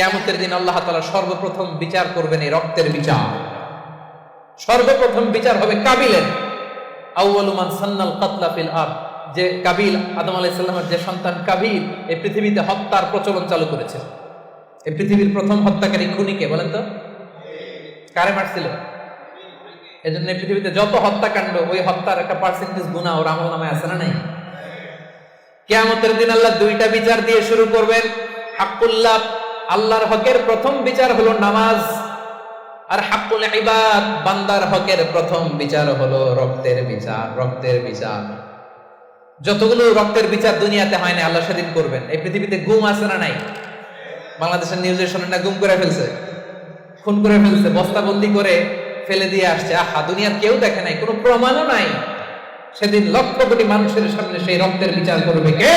কেয়ামতের দিন আল্লাহ তালা সর্বপ্রথম বিচার করবেন এই রক্তের বিচার। সর্বপ্রথম বিচার হবে কাবিলের। আউ্বালুমান সান্নাল কাতলা ফিল আব যে কাবিল, আদম আলাইসাল্লামের যে সন্তান কাবিল, এই পৃথিবীতে হত্যার প্রচলন চালু করেছে। এই পৃথিবীর প্রথম হত্যাকারী খুনিকে বলেন তো? কারে মারছিল? এই জন্য পৃথিবীতে যত হত্যাকাণ্ড, ওই হত্যার একটা পার্সেন্টেজ গুণা ওর আমল নামে আছে না নাই? কেয়ামতের দিন আল্লাহ দুইটা বিচার দিয়ে শুরু করবেন। হাক্কুল্লাহ আল্লাহর হকের প্রথম বিচার হলো নামাজ। আর হাক্কুল ইবাদ, বান্দার হকের প্রথম বিচার হলো রক্তের বিচার রক্তের বিচার। যতগুলো রক্তের বিচার দুনিয়াতে হয় না, আল্লাহ সেদিন করবেন। এই পৃথিবীতে গুম আছে না নাই? বাংলাদেশের নিউজে শোনেন না গুম করে ফেলছে। খুন করে ফেলছে, বস্তাবন্দি করে ফেলে দিয়ে আসছে। আহা, দুনিয়ার কেউ দেখে নাই, কোনো প্রমাণও নাই। সেদিন লক্ষ কোটি মানুষের সামনে সেই রক্তের বিচার করবে কে?